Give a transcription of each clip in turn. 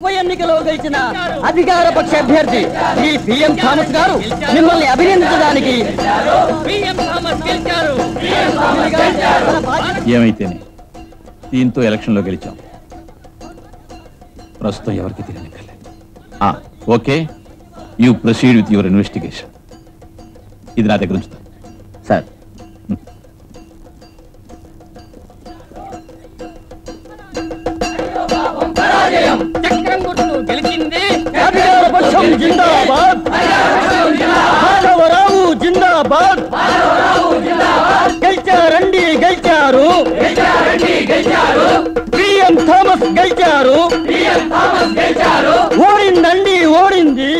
ఉప ఎన్నికలో గెలిచిన అధికార పక్ష అభ్యర్థి శ్రీ పిఎం థామస్ గారు మిమ్మల్ని అభినందించడానికి ఏమైతేనే దీంతో ఎలక్షన్లో గెలిచాం. ప్రస్తుతం ఎవరికి తెలియనిక్కర్లేదు okay. You proceed with your investigation. ఇది నా దగ్గర ఉంచుతా. సార్ చక్రం గుర్తు గెలిచింది. పక్షం జిందాబాద్. మాధవరావు జిందాబాద్. గెలిచారండి గెలిచారు. పిఎం థామస్ గెలిచారు. ఓడిందండి ఓడింది.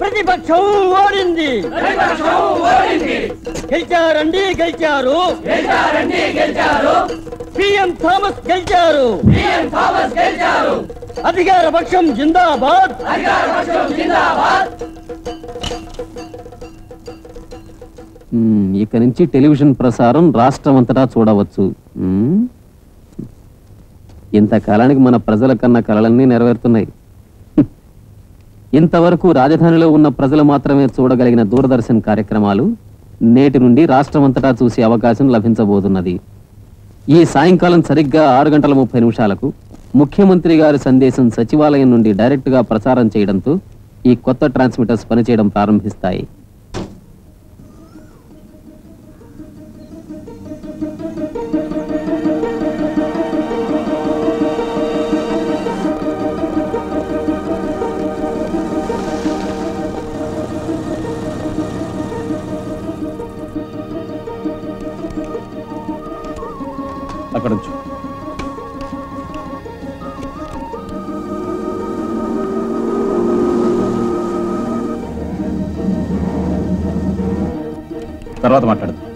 ప్రతిపక్షం ఓడింది. గెలిచారండి గెలిచారు. పిఎం థామస్ గెలిచారు. అధికార పక్షం జిందాబాద్. ఇక నుంచి టెలివిజన్ ప్రసారం రాష్ట్రం అంతటా చూడవచ్చు. ఇంతకాలానికి మన ప్రజల కన్నా కలలన్నీ నెరవేరుతున్నాయి. ఇంతవరకు రాజధానిలో ఉన్న ప్రజలు మాత్రమే చూడగలిగిన దూరదర్శన్ కార్యక్రమాలు నేటి నుండి రాష్ట్రం అంతటా చూసే అవకాశం లభించబోతున్నది. ఈ సాయంకాలం సరిగ్గా ఆరు గంటల ముప్పై నిమిషాలకు ముఖ్యమంత్రి గారి సందేశం సచివాలయం నుండి డైరెక్ట్గా ప్రసారం చేయడంతో ఈ కొత్త ట్రాన్స్మిటర్స్ పనిచేయడం ప్రారంభిస్తాయి. అక్కడ ఉంచు తర్వాత మాట్లాడదు.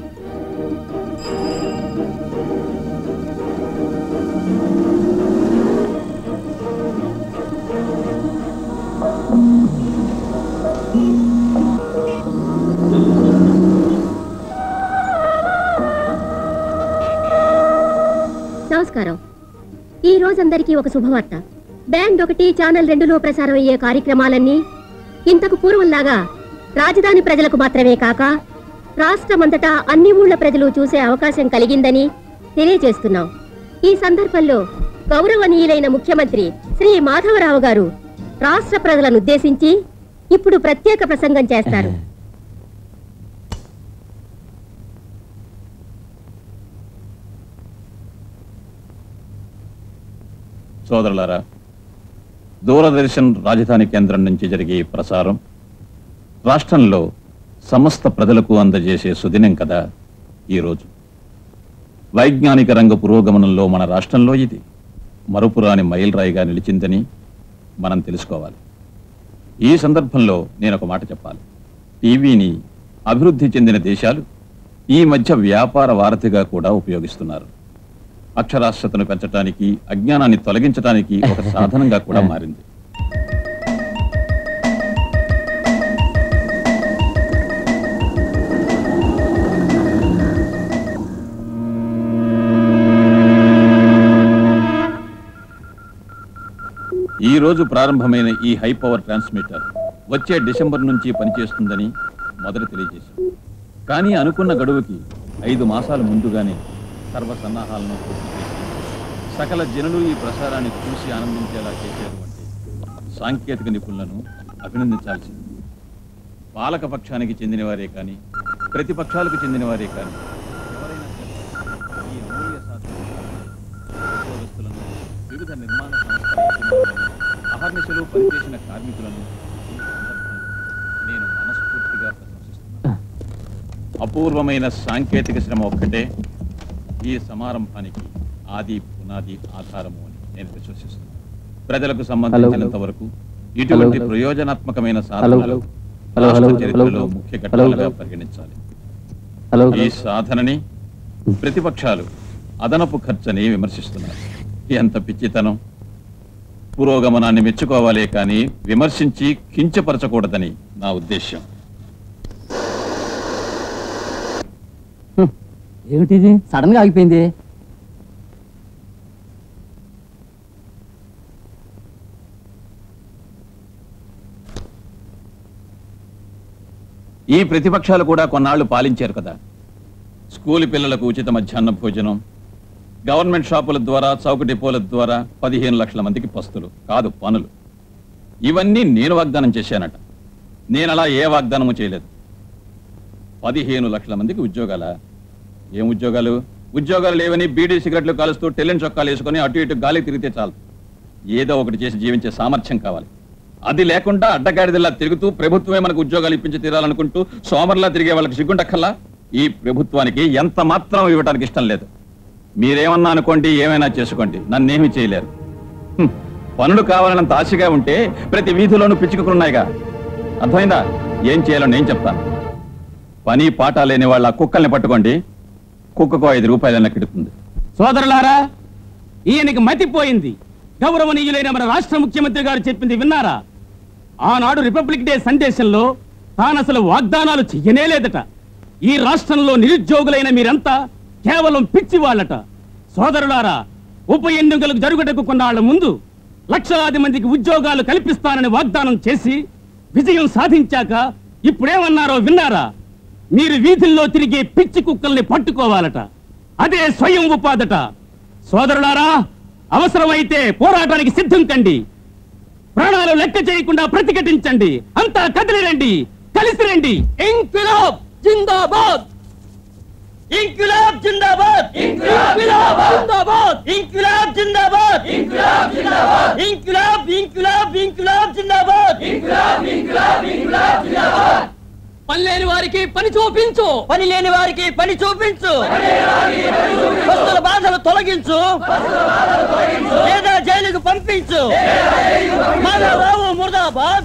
నమస్కారం. ఈ రోజందరికీ ఒక శుభవార్త. బ్యాండ్ ఒకటి ఛానల్ రెండులో ప్రసారం అయ్యే కార్యక్రమాలన్నీ ఇంతకు పూర్వంలాగా రాజధాని ప్రజలకు మాత్రమే కాక రాష్ట్రమంతటా అన్ని ఊళ్ళ ప్రజలు చూసే అవకాశం కలిగిందని తెలియజేస్తున్నాం. ఈ సందర్భంలో గౌరవనీయులైన ముఖ్యమంత్రి శ్రీ మాధవరావు గారు రాష్ట్ర ప్రజలను ఉద్దేశించి ఇప్పుడు ప్రత్యేక ప్రసంగం చేస్తారు. సోదరులారా దూరదర్శన్ రాజధాని కేంద్రం నుంచి జరిగే ఈ ప్రసారం రాష్ట్రంలో సమస్త ప్రజలకు అందజేసే సుదినం కదా ఈరోజు వైజ్ఞానిక రంగ పురోగమనంలో మన రాష్ట్రంలో ఇది మరుపురాని మైలురాయిగా నిలిచిందని మనం తెలుసుకోవాలి. ఈ సందర్భంలో నేను ఒక మాట చెప్పాలి. టీవీని అభివృద్ధి చెందిన దేశాలు ఈ మధ్య వ్యాపార వారధిగా కూడా ఉపయోగిస్తున్నారు. అక్షరాస్యతను పెంచడానికి అజ్ఞానాన్ని తొలగించడానికి ఒక సాధనంగా కూడా మారింది. ఈ రోజు ప్రారంభమైన ఈ హై పవర్ ట్రాన్స్మిటర్ వచ్చే డిసెంబర్ నుంచి పనిచేస్తుందని మొదట తెలియజేశాం. కానీ అనుకున్న గడువుకి ఐదు మాసాల ముందుగానే సర్వ సన్నాహాలను పూర్తి చేసి సకల జనులు ఈ ప్రసారాన్ని చూసి ఆనందించేలా చేశారు సాంకేతిక నిపుణులను అభినందించాల్సింది. పాలక పక్షానికి చెందిన కానీ ప్రతిపక్షాలకు చెందినవారే కానీ ఉద్యోగస్తులను వివిధ నిర్మాణ సంస్థల అహర్నిశలు పనిచేసిన కార్మికులను నేను మనస్ఫూర్తిగా ప్రశంసిస్తున్నాను. అపూర్వమైన సాంకేతిక శ్రమ ఒక్కటే. ఈ సమారంభానికి ఆది పునాది ఆధారము అని నేను విశ్వసిస్తున్నాను. ప్రజలకు సంబంధించినంత వరకు ఇటువంటి. ప్రయోజనాత్మకమైన సాధనలు రాష్ట్ర చరిత్రలో ముఖ్య హలో ఘట్టాలుగా పరిగణించాలి. ఈ సాధనని ప్రతిపక్షాలు అదనపు ఖర్చని విమర్శిస్తున్నారు. ఎంత పిచ్చితనం. పురోగమనాన్ని మెచ్చుకోవాలే కానీ విమర్శించి కించపరచకూడదని నా ఉద్దేశ్యం. ఏమిటిది? సడన్గా ఆగిపోయింది. ఈ ప్రతిపక్షాలు కూడా కొన్నాళ్ళు పాలించారు కదా. స్కూల్ పిల్లలకు ఉచిత మధ్యాహ్న భోజనం గవర్నమెంట్ షాపుల ద్వారా చౌక డిపోల ద్వారా పదిహేను లక్షల మందికి పస్తులు కాదు పనులు ఇవన్నీ నేను వాగ్దానం చేశానట. నేను అలా ఏ వాగ్దానము చేయలేదు. పదిహేను లక్షల మందికి ఉద్యోగాల? ఏం ఉద్యోగాలు? ఉద్యోగాలు లేవని బీడీ సిగరెట్లు కాలుస్తూ టెలెంట్ చొక్కాలు వేసుకొని అటు ఇటు గాలి తిరిగితే చాలు. ఏదో ఒకటి చేసి జీవించే సామర్థ్యం కావాలి. అది లేకుండా అడ్డగాడిదల్లా తిరుగుతూ ప్రభుత్వమే మనకు ఉద్యోగాలు ఇప్పించి తీరాలనుకుంటూ సోమర్లా తిరిగే వాళ్ళకి సిగ్గుండక్కల్లా ఈ ప్రభుత్వానికి ఎంత మాత్రం ఇవ్వడానికి ఇష్టం లేదు. మీరేమన్నా అనుకోండి ఏమైనా చేసుకోండి. నన్నేమి చేయలేరు. పనులు కావాలన్నంత ఆశగా ఉంటే ప్రతి వీధిలోనూ పిచ్చుకున్నాయిగా అర్థమైందా? ఏం చేయాలో నేను చెప్తాను. పని పాట లేని వాళ్ళ కుక్కల్ని పట్టుకోండి. కుక్కకు ఐదు రూపాయలన్న కిడుతుంది. సోదరులారా ఈయనకి మతిపోయింది గౌరవనీయులైన మన రాష్ట్ర ముఖ్యమంత్రి గారు చెప్పింది విన్నారా? ఆనాడు రిపబ్లిక్ డే సందేశంలో తానసలు వాగ్దానాలు చెయ్యనేలేదట ఈ రాష్ట్రంలో నిరుద్యోగులైన మీరంతా కేవలం పిచ్చి వాళ్ళట సోదరులారా ఉప ఎన్నికలకు జరుగుటకు కొన్నాళ్ళ ముందు లక్షలాది మందికి ఉద్యోగాలు కల్పిస్తానని వాగ్దానం చేసి విజయం సాధించాక ఇప్పుడేమన్నారో విన్నారా? మీరు వీధుల్లో తిరిగే పిచ్చి కుక్కల్ని పట్టుకోవాలట. అదే స్వయం ఉపాధట. సోదరులారా అవసరమైతే పోరాటానికి సిద్ధం కండి. ప్రాణాలు లెక్క చేయకుండా ప్రతిఘటించండి. అంతా కదిలి రండి. కలిసి రండి. ఇంక్విలాబ్ జిందాబాద్! ఇంక్విలాబ్ జిందాబాద్! ఇంక్విలాబ్ జిందాబాద్! ఇంక్విలాబ్ జిందాబాద్! ఇంక్విలాబ్ జిందాబాద్! ఇంక్విలాబ్ ఇంక్విలాబ్ ఇంక్విలాబ్ జిందాబాద్! ఇంక్విలాబ్ ఇంక్విలాబ్ ఇంక్విలాబ్ జిందాబాద్! పని లేని వారికి పని చూపించు. పని లేని వారికి పని చూపించు. పస్తుల బాధలు తొలగించు. లేదా జైలుకు పంపించు. మాధవరావు ముర్దాబాద్.